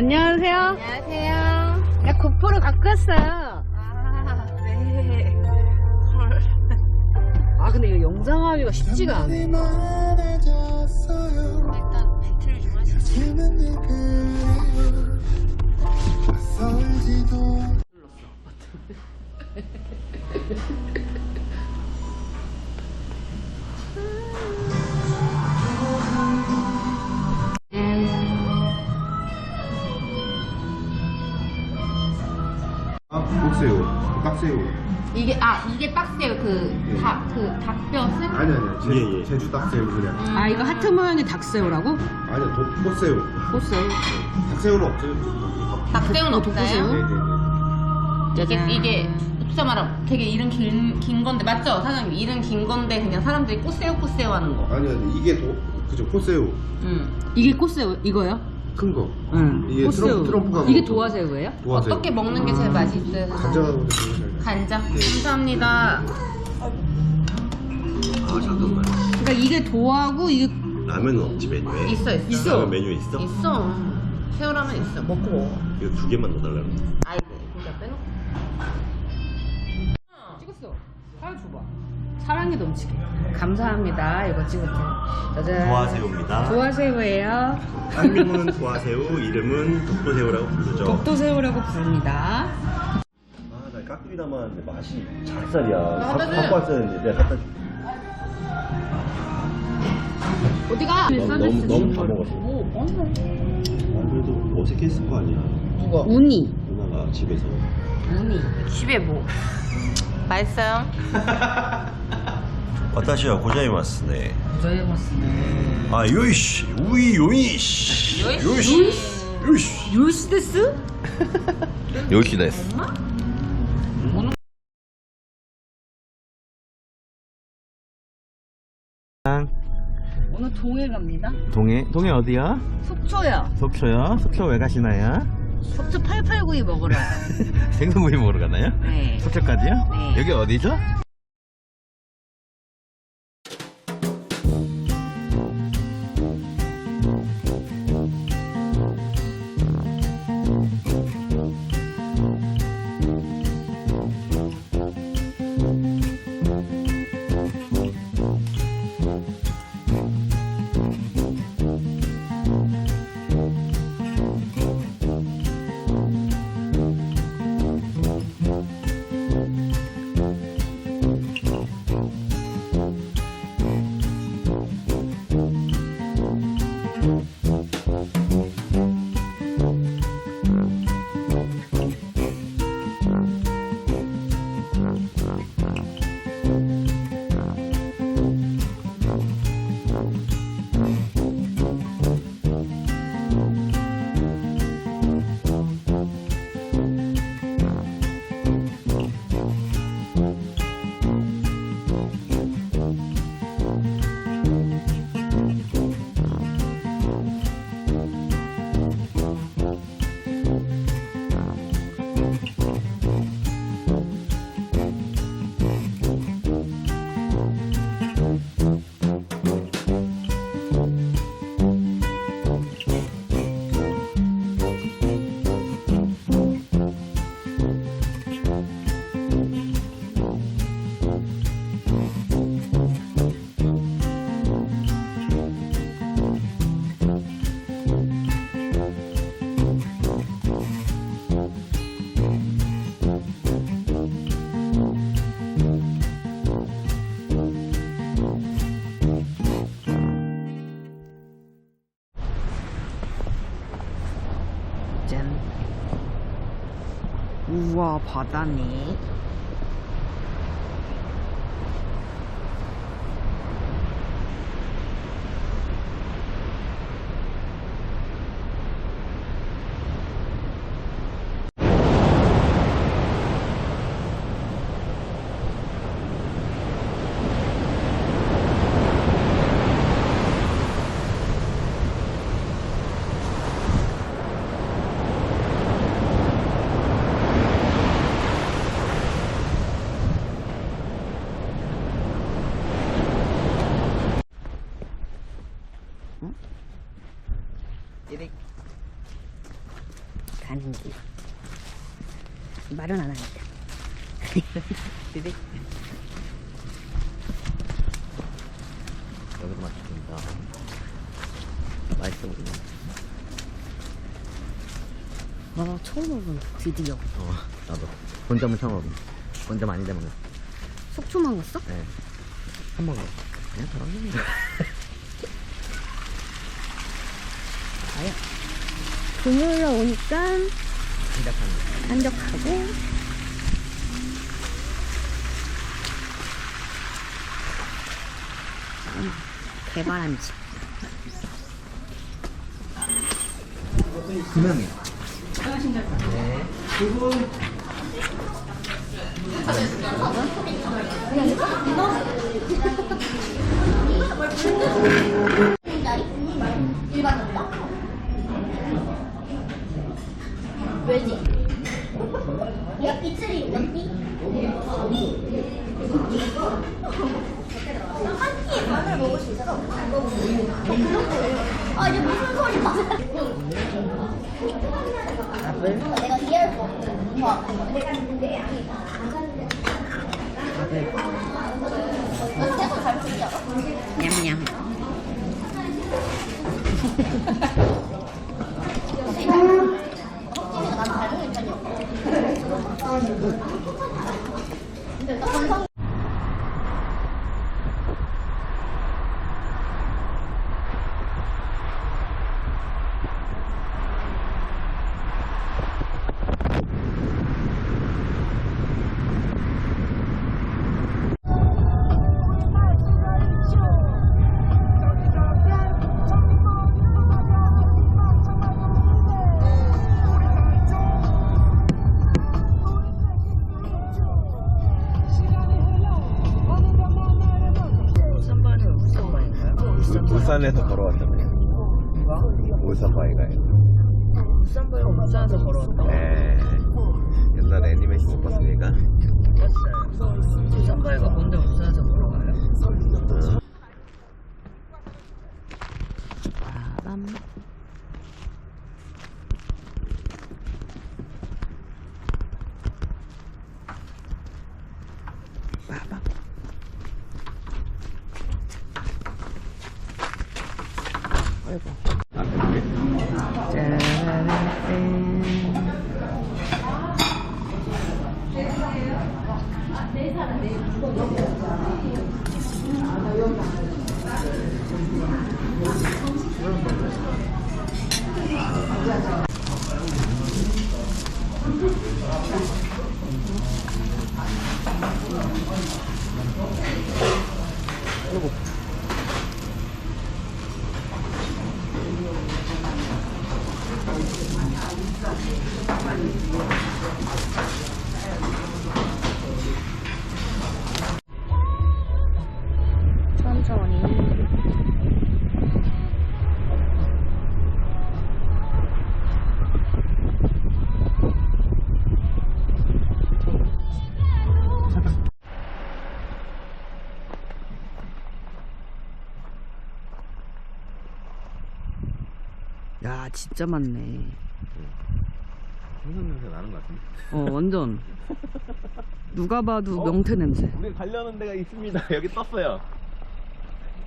안녕하세요. 안녕하세요. 나 고프로 갖고 왔어요. 아, 네. 아 근데 이거 영상하기가 쉽지가 않네. 일단 배틀을 좀 하시죠. 아, 꼭새우, 딱새우. 이게 아 이게 딱새우 그닭그 닭뼈슬? 아니 아니, 제주, 예, 예. 제주 딱새우 그냥. 아 이거 하트 모양의 닭새우라고? 아니, 도, 꽃새우. 꽃새우. 닭새우는 없어요. 닭새우는 없어요? 네네네. 이게 짜잔. 이게 진짜 말하면 되게 이름 긴, 긴 건데 맞죠 사장님 이름 긴 건데 그냥 사람들이 꽃새우 꽃새우 하는 거. 아니 아니, 이게 도, 그죠, 꽃새우. 음. 이게 꽃새우 이거요? 큰 거. 응. 이게 꽃새우. 트럼프, 트럼프가 이게. 도화새우예요? 도화새우. 어떻게 먹는 게 제일 맛있어요? 사장님? 간장하고 되게 잘 나. 간장. 감사합니다. 아 잠깐만 그러니까 이게 도하고 이게 라면은 없지 메뉴에 있어 있어. 라면 메뉴에 있어? 있어. 새우라면 있어. 먹고 먹어. 이거 두 개만 넣어달라고 아이 진짜 빼놓고. 찍었어. 하나 줘봐. 사랑이 넘치게. 감사합니다. 이거 찍을 때. 짜잔. 도화새우입니다 도화새우예요. 한림은 도화새우 이름은 독도새우라고 부르죠 독도새우라고 부릅니다. 아 나 깍두기 담았는데 맛이 작살이야 갖다 갖- 줘. 갖고 왔었는데 내가 갖다 줄게 어디가? 너무 너무, 너무 다 먹었어 뭐 먹는 아, 그래도 어색했을 거 아니야 누가? 집에서 무늬 집에 뭐 맛있어요? 와타시와 고자이마스네 고자이마스네 아 요이시 우이 요이시 요이시 요이시 요이시 데스? 요이씨 데스 오늘 동해 갑니다 동해? 동해 어디야? 속초야. 속초요? 속초 왜 가시나요? 속초 889이 먹으러. 생선구이 먹으러 가나요? 네. 속초까지요? 네. 여기 어디죠? 짠 우와 바다네. 길. 말은 안 하니까. 찌릿. 여기도 맛있습니다. 맛있어 보이네. 와 처음 먹은 드디어. 어, 나도. 본점은 처음 먹음. 본점 아닌데 먹네. 속초만 갔어? 네. 한 번 먹어. 그냥 저런 거. 아야. 금요일에 오니까 시작합니다. 한적하고 음, 개바람쥐. 두 명이요. 왜지? 야, 이틀이 있니? 한 끼에 반을 먹을 수 있어. 아, 이게 무슨 소리야? 내가 이해할 수 없어. 와. 너 태국 잘 풀지 않아? 냠냠. 울산 바이가요. 울산바이가 울산에서 걸어왔다. 네. 옛날에 애니메이션 못 봤습니까? 울산바이가 뭔데 울산에서 걸어가요? 빠밤. 빠밤. 아이고. 아, 그게? 짜라란. 야, 진짜 많네. 생선 냄새 나는 것 같은데. 어, 완전. 누가 봐도 명태 냄새. 우리 가려는 데가 있습니다. 여기 떴어요.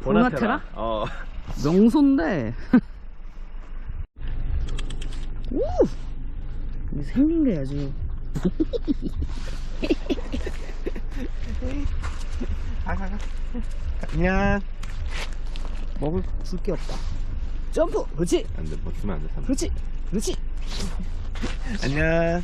보나테라? 어. 명소인데. 오! 근데 생긴 게 아주. 가, 가, 가. 안녕. 먹을 줄 게 없다. 점프! 그렇지! 안 돼, 뭐 주면 안 돼. 삼. 그렇지! 그렇지! 안녕.